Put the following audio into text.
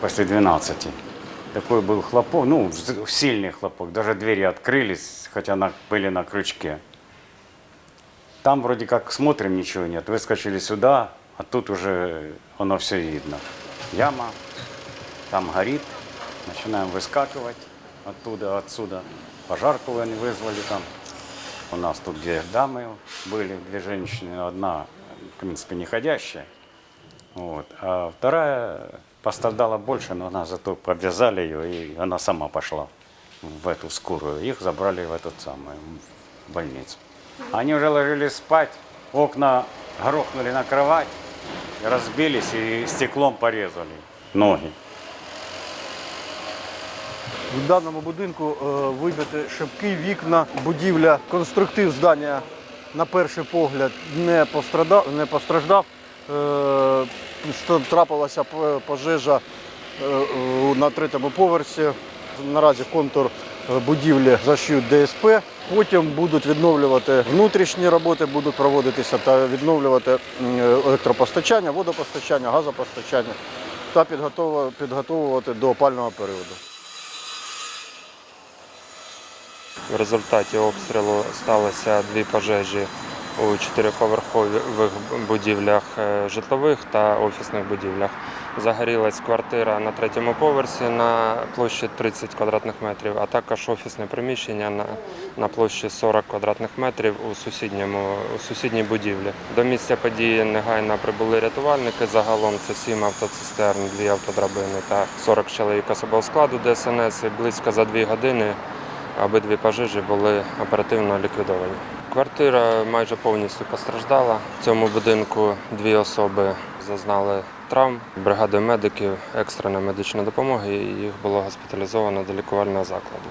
после 12. Такой был хлопок, ну, вз- сильный хлопок. Даже двери открылись, хотя на, были на крючке. Там вроде как смотрим, ничего нет. Выскочили сюда, а тут уже оно все видно. Яма, там горит. Начинаем выскакивать оттуда, отсюда. Пожарку они вызвали там. У нас тут где дамы были, две женщины. Одна, в принципе, не ходящая. Вот. А вторая пострадала больше, но она зато подвязали ее, и она сама пошла в эту скорую. Их забрали в этот самый, в больницу. Они уже ложились спать, окна грохнули на кровать, разбились и стеклом порезали ноги. В даному будинку е, вибиті шибки, вікна, будівля, конструктив здання на перший погляд не пострадав. Не постраждав. Е, ст- Трапилася пожежа е, е, на третьому поверсі. Наразі контур е, будівлі зашиють ДСП. Потім будуть відновлювати внутрішні роботи, будуть проводитися та відновлювати електропостачання, водопостачання, газопостачання та підготову- підготовувати до опального періоду. В результаті обстрілу сталося дві пожежі у чотириповерхових будівлях е, житлових та офісних будівлях. Загорілась квартира на третьому поверсі на площі 30 квадратних метрів, а також офісне приміщення на, на площі 40 квадратних метрів у, сусідньому, у сусідній будівлі. До місця події негайно прибули рятувальники. Загалом це 7 автоцистерн, 2 автодрабини та 40 чоловік особового складу ДСНС. І близько за 2 години Обидві пожежі були оперативно ліквідовані. Квартира майже повністю постраждала. В цьому будинку дві особи зазнали травм. Бригадою медиків екстреної медичної допомоги їх було госпіталізовано до лікувального закладу.